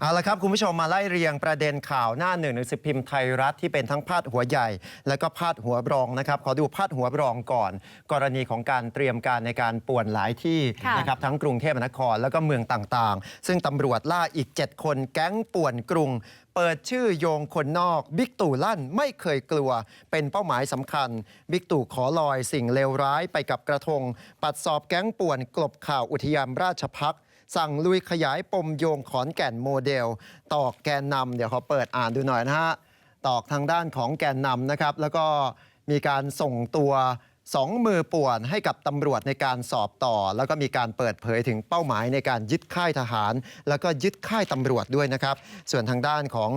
เอาละครับคุณผู้ชมมาไล่เรียงประเด็นข่าวหน้าหนึ่งหนังสือพิมพ์ไทยรัฐที่เป็นทั้งพาดหัวใหญ่ และก็พาดหัวรองนะครับขอดูพาดหัวรองก่อน กรณีของการเตรียมการในการป่วนหลายที่ค่ะนะครับทั้งกรุงเทพมหานครแล้วก็เมืองต่างๆ ซึ่งตำรวจล่าอีก 7 คนแก๊งป่วนกรุง เปิดชื่อโยงคนนอกบิ๊กตู่ลั่นไม่เคยกลัว เป็นเป้าหมายสำคัญบิ๊กตู่ขอลอยสิ่งเลวร้ายไปกับกระทง ปัดสอบแก๊งป่วนกลบข่าวอุทยานราชพักษ์ สั่งลุยขยายปมโยงขอนแก่นโมเดล ตอกแกนนำเดี๋ยวขอเปิดอ่านดูหน่อยนะฮะตอกทางด้านของแกนนำนะครับ แล้วก็มีการส่งตัวสองมือป่วนให้กับตำรวจในการสอบต่อ แล้วก็มีการเปิดเผยถึงเป้าหมายในการยึดค่ายทหาร แล้วก็ยึดค่ายตำรวจด้วยนะครับ ส่วนทางด้านของ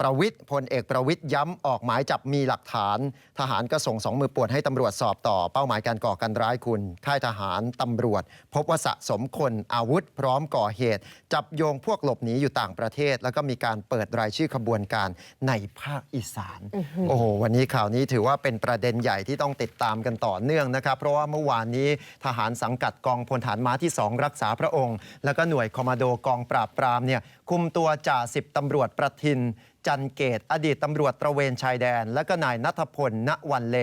ประวิทย์พลเอกประวิทย์ย้ำออกหมายจับมีหลักฐาน ทหารก็ส่งสองมือป่วนให้ตำรวจสอบต่อเป้าหมายการก่อการร้ายคุณค่ายทหารตำรวจ พบว่าสะสมคนอาวุธพร้อมก่อเหตุ จับโยงพวกหลบหนีอยู่ต่างประเทศ แล้วก็มีการเปิดรายชื่อขบวนการในภาคอีสานโอ้โหวันนี้ข่าวนี้ถือว่าเป็นประเด็นใหญ่ที่ต้องติดตามกันต่อเนื่องนะครับ เพราะว่าเมื่อวานนี้ทหารสังกัดกองพลฐานม้าที่ 2 รักษาพระองค์ แล้วก็หน่วยคอมมานโดกองปราบปรามเนี่ยคุมตัวจ่าสิบตำรวจประทิน จันเกตอดีตตำรวจตระเวนชายแดน และก็นายนัทพลณวันเล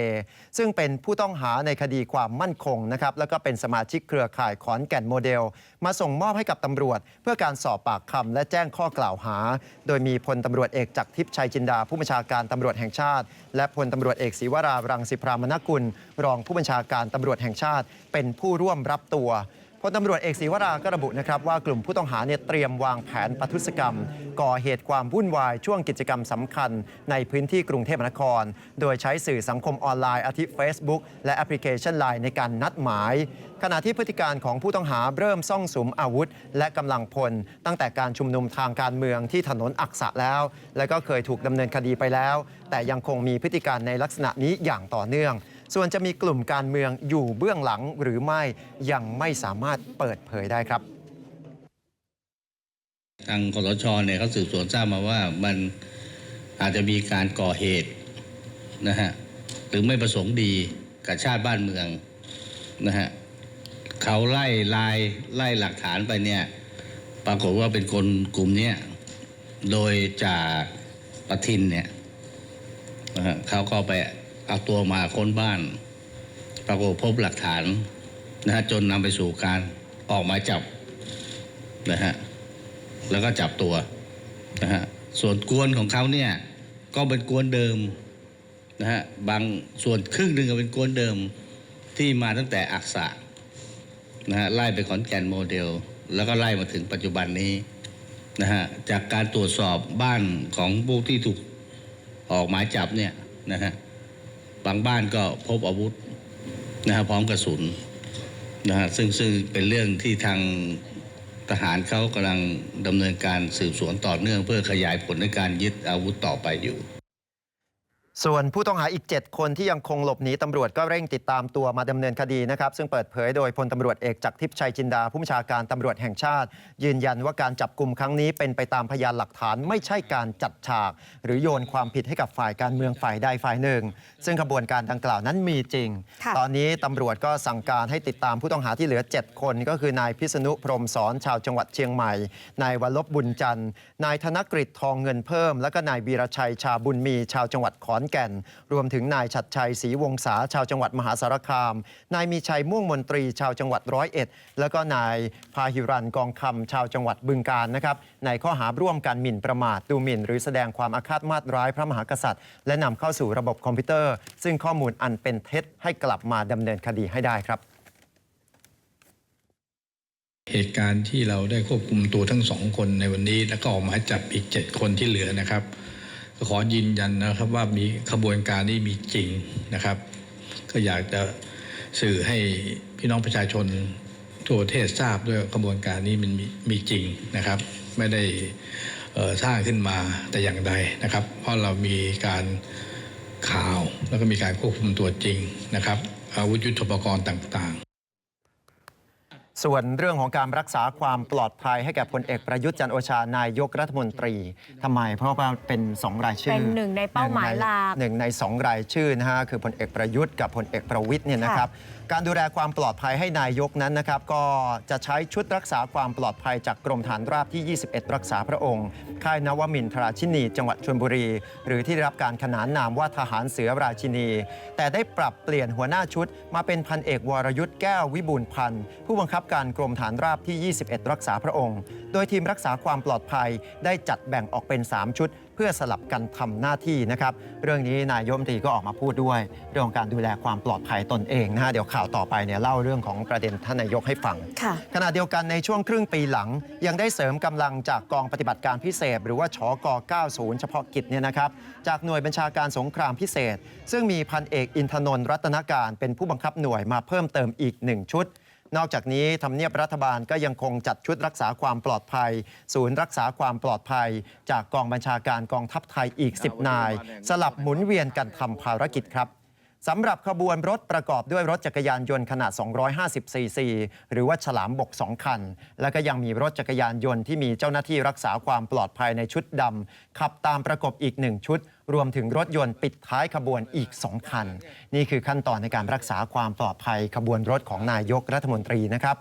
ซึ่งเป็นผู้ต้องหาในคดีความมั่นคงนะครับแล้วก็เป็นสมาชิกเครือข่ายขอนแก่นโมเดล มาส่งมอบให้กับตำรวจ เพื่อการสอบปากคำและแจ้งข้อกล่าวหา โดยมีพลตำรวจเอกจากทิพย์ชัยจินดา ผู้บัญชาการตำรวจแห่งชาติ และพลตำรวจเอกศรีวรารังสิพรามนกุล รองผู้บัญชาการตำรวจแห่งชาติ เป็นผู้ร่วมรับตัว พลตำรวจเอกศีวราก็ระบุนะครับว่ากลุ่มผู้ต้องหาเนี่ยเตรียมวางแผนปทุศกรรม ก่อเหตุความวุ่นวายช่วงกิจกรรมสำคัญ ในพื้นที่กรุงเทพมหานคร โดยใช้สื่อสังคมออนไลน์อาทิ Facebook และแอปพลิเคชัน Line ในการนัดหมาย ขณะที่พฤติการของผู้ต้องหาเริ่มซ่องสุมอาวุธ และกำลังพล ตั้งแต่การชุมนุมทางการเมืองที่ถนนอักษะแล้ว และก็เคยถูกดำเนินคดีไปแล้ว แต่ยังคงมีพฤติการในลักษณะนี้อย่างต่อเนื่อง ส่วนจะมีกลุ่มการเมืองอยู่เบื้องหลังหรือไม่ยังไม่สามารถเปิดเผยได้ครับทางคอสชเนี่ยเขาสืบสวนทราบมาว่ามันอาจจะมีการก่อเหตุนะฮะหรือไม่ประสงค์ดีกับชาติบ้านเมืองนะฮะเขาไล่ลายไล่หลักฐานไปเนี่ยปรากฏว่าเป็นคนกลุ่มเนี้ยโดยจ่าประทินเนี่ยนะฮะเขาก็ไป เอาตัวมาค้นบ้าน ปรากฏพบหลักฐานนะฮะจนนำไปสู่การออกหมายจับนะฮะแล้วก็จับตัวนะฮะส่วนกวนของเขาเนี่ยก็เป็นกวนเดิมนะฮะบางส่วนครึ่งหนึ่งก็เป็นกวนเดิมที่มาตั้งแต่อักษะนะฮะไล่ไปขอนแก่นโมเดล แล้วก็ไล่มาถึงปัจจุบันนี้นะฮะจากการตรวจสอบบ้านของผู้ที่ถูกออกหมายจับเนี่ยนะฮะ บางบ้านก็พบอาวุธนะฮะพร้อมกระสุนนะฮะซึ่งซึ่งเป็นเรื่องที่ทางทหารเขากำลังดำเนินการสืบสวนต่อเนื่อง เพื่อขยายผลในการยึดอาวุธต่อไปอยู่ ส่วนผู้ต้องหาอีก 7 คนที่ยังคงหลบหนีตำรวจก็เร่งติดตามตัวมาดำเนินคดีนะครับซึ่งเปิดเผยโดยพลตำรวจเอกจากทิพย์ชัยจินดาผู้บัญชาการตำรวจแห่งชาติ ยืนยันว่าการจับกลุ่มครั้งนี้เป็นไปตามพยานหลักฐานไม่ใช่การจัดฉาก หรือโยนความผิดให้กับฝ่ายการเมืองฝ่ายใดฝ่ายหนึ่ง ซึ่งขบวนการดังกล่าวนั้นมีจริงค่ะตอนนี้ตำรวจก็สั่งการให้ติดตามผู้ต้องหาที่เหลือ 7 คน ก็คือนายพิษณุพรหมสอนชาวจังหวัดเชียงใหม่นายวัลลบบุญจันทร์นายธนกฤษทองเงินเพิ่ม และก็นายวีรชัยชาบุญมีชาวจังหวัดขอนแก่น รวมถึงนายชัดชัยศรีวงศาชาวจังหวัดมหาสารคาม นายมีชัยม่วงมนตรีชาวจังหวัดร้อยเอ็ดแล้วก็นายพาหิรันกองคำชาวจังหวัดบึงกาฬนะครับในข้อหาร่วมกันหมิ่นประมาทดูหมิ่น หรือแสดงความอาฆาตมาตร้ายพระมหากษัตริย์ และนำเข้าสู่ระบบคอมพิวเตอร์ ซึ่งข้อมูลอันเป็นเท็จให้กลับมาดำเนินคดีให้ได้ครับเหตุการณ์ที่เราได้ควบคุมตัวทั้งสองคนในวันนี้ แล้วก็ออกหมายจับอีก 7 คนที่เหลือนะครับ ขอยืนยันนะครับว่ามีขบวนการนี้มีจริงนะครับ ก็อยากจะสื่อให้พี่น้องประชาชนทั่วประเทศทราบด้วยขบวนการนี้มันมีมีจริงนะครับ ไม่ได้สร้างขึ้นมาแต่อย่างใดนะครับ เพราะเรามีการข่าวแล้วก็มีการควบคุมตัวจริงนะครับ อาวุธยุทโธปกรณ์ต่างๆ ส่วนเรื่องของการรักษาความปลอดภัยให้แก่พลเอกประยุทธ์จันทร์โอชานายกรัฐมนตรีทำไม เพราะว่าเป็นสองรายชื่อเป็นหนึ่งในเป้าหมายหลักหนึ่งในสองรายชื่อนะฮะคือพลเอกประยุทธ์กับพลเอกประวิทย์เนี่ยนะครับการดูแลความปลอดภัยให้นายกนั้นนะครับก็จะใช้ชุดรักษาความปลอดภัยจากกรมฐานราบที่ 21 รักษาพระองค์ ค่ายนวมินทราชินี จังหวัดชลบุรี หรือที่ได้รับการขนานนามว่าทหารเสือราชินี แต่ได้ปรับเปลี่ยนหัวหน้าชุด มาเป็นพันเอกวรยุทธ์แก้ววิบูลย์พันธ์ผู้บังคับการกรมฐานราบที่ 21 รักษาพระองค์ โดยทีมรักษาความปลอดภัยได้จัดแบ่งออกเป็น 3 ชุด เพื่อสลับกันทำหน้าที่นะครับ เรื่องนี้นายยมตรีก็ออกมาพูดด้วย เรื่องของการดูแลความปลอดภัยตนเองนะฮะเดี๋ยวข่าวต่อไปเนี่ยเล่าเรื่องของประเด็นท่านนายกให้ฟังค่ะขณะเดียวกันในช่วงครึ่งปีหลัง ยังได้เสริมกำลังจากกองปฏิบัติการพิเศษ หรือว่าชก 90 เฉพาะกิจเนี่ยนะครับจากหน่วยบัญชาการสงครามพิเศษ ซึ่งมีพันเอกอินทนนท์รัตนการเป็นผู้บังคับหน่วยมาเพิ่มเติมอีกหนึ่งชุดน อกจากนี้ทำเนียบรัฐบาลก็ยังคงจัดชุดรักษาความปลอดภัยศูนย์รักษาความปลอดภัย จากกองบัญชาการกองทัพไทยอีก 10 นาย สลับหมุนเวียนกันทำภารกิจครับ สำหรับขบวนรถประกอบด้วยรถจักรยานยนต์ขนาด 250 ซีซี หรือว่าฉลามบก 2 คัน แล้วก็ยังมีรถจักรยานยนต์ที่มีเจ้าหน้าที่รักษาความปลอดภัยในชุดดำขับตามประกบอีก 1 ชุด รวมถึงรถยนต์ปิดท้ายขบวนอีก 2 คัน นี่คือขั้นตอนในการรักษาความปลอดภัยขบวนรถของนายกรัฐมนตรีนะครับ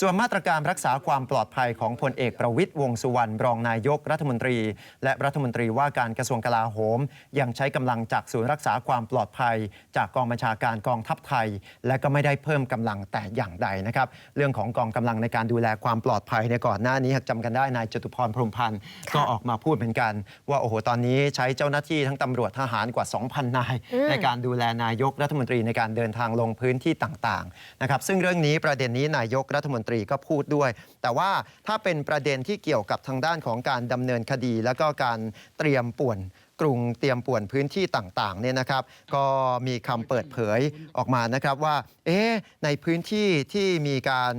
ส่วนมาตรการรักษาความปลอดภัยของพลเอกประวิทย์วงษ์สุวรรณรองนายกรัฐมนตรี และรัฐมนตรีว่าการกระทรวงกลาโหม ยังใช้กำลังจากศูนย์รักษาความปลอดภัย จากกองบัญชาการกองทัพไทย และก็ไม่ได้เพิ่มกำลังแต่อย่างใดนะครับ เรื่องของกองกำลังในการดูแลความปลอดภัยในยก่อนหน้านี้หากจำกันได้นายจตุพรพรหมพันธ์ก็ออกมาพูดเหมือนกัน ว่าโอ้โหตอนนี้ใช้เจ้าหน้าที่ทั้งตำรวจทหารกว่า 2,000 นายอืมในการดูแลนายกรัฐมนตรีในการเดินทางลงพื้นที่ต่างๆนะครับซึ่งเรื่องนี้ประเด็นนี้นายกรัฐมนตรีตรีก็พูดด้วย แต่ว่าถ้าเป็นประเด็นที่เกี่ยวกับทางด้านของการดำเนินคดี แล้วก็การเตรียมป่วนกรุงเตรียมป่วนพื้นที่ต่างๆเนี่ยนะครับ ก็มีคำเปิดเผยออกมานะครับว่าเอ๊ในพื้นที่ที่มีการ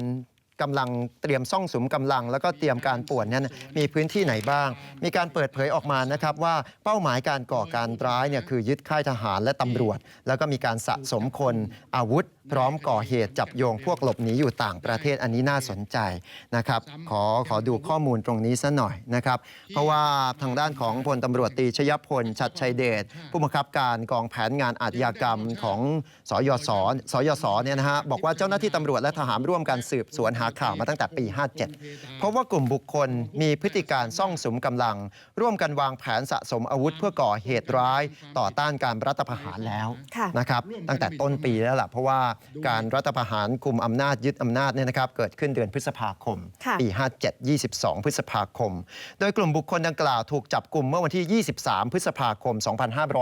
กำลังเตรียมซ่องสุมกำลัง แล้วก็เตรียมการป่วนนั้นมีพื้นที่ไหนบ้าง มีการเปิดเผยออกมานะครับว่าเป้าหมายการก่อการร้ายเนี่ยคือยึดค่ายทหารและตำรวจ แล้วก็มีการสะสมคนอาวุธ พร้อมก่อเหตุจับโยงพวกหลบหนีอยู่ต่างประเทศอันนี้น่าสนใจนะครับขอขอดูข้อมูลตรงนี้ซะหน่อยนะครับ เพราะว่าทางด้านของพลตำรวจตรีชยพลชัดชัยเดชผู้บังคับการกองแผนงานอาชญากรรมของสยศสยศเนี่ยนะฮะบอกว่าเจ้าหน้าที่ตำรวจและทหารร่วมกันสืบสวนหาข่าวมาตั้งแต่ปี 57 เพราะว่ากลุ่มบุคคลมีพฤติการซ่องสุมกำลัง ร่วมกันวางแผนสะสมอาวุธ เพื่อก่อเหตุร้าย ต่อต้านการรัฐประหารแล้วค่ะนะครับตั้งแต่ต้นปีแล้วล่ะเพราะว่าการรัฐประหารกลุ่มอำนาจยึดอำนาจเนี่ยนะครับเกิดขึ้นเดือนพฤษภาคมค่ะปี 57 22 พฤษภาคม โดยกลุ่มบุคคลดังกล่าวถูกจับกลุ่มเมื่อวันที่ 23 พฤษภาคม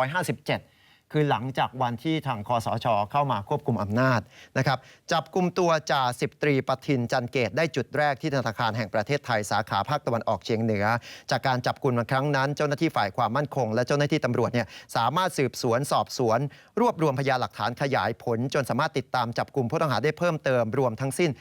2557 คือหลังจากวันที่ทางคอสชเข้ามาควบคุมอำนาจนะครับจับกลุ่มตัวจ่าสิบตรีปทินจันเกตได้จุดแรกที่ธนาคารแห่งประเทศไทยสาขาภาคตะวันออกเฉียงเหนือ จากการจับกลุ่มครั้งนั้น เจ้าหน้าที่ฝ่ายความมั่นคง และเจ้าหน้าที่ตำรวจเนี่ยสามารถสืบสวนสอบสวน รวบรวมพยานหลักฐานขยายผล จนสามารถติดตามจับกลุ่มผู้ต้องหาได้เพิ่มเติมรวมทั้งสิ้น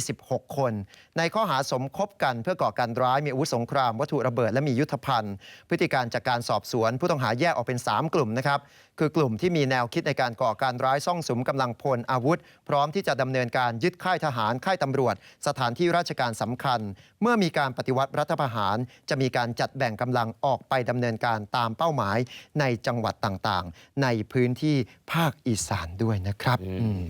26 คน ในข้อหาสมคบกันเพื่อก่อการร้ายมีอาวุธสงครามวัตถุระเบิดและมียุทธภัณฑ์ พฤติการจากการสอบสวนผู้ต้องหาแยกออกเป็น 3 กลุ่มนะครับ คือกลุ่มที่มีแนวคิดในการก่อการร้ายซ่องสุมกำลังพลอาวุธ พร้อมที่จะดำเนินการยึดค่ายทหารค่ายตำรวจ สถานที่ราชการสำคัญ เมื่อมีการปฏิวัติรัฐประหาร จะมีการจัดแบ่งกำลังออกไปดำเนินการตามเป้าหมายในจังหวัดต่างๆ ในพื้นที่ภาคอีสานด้วยนะครับอืม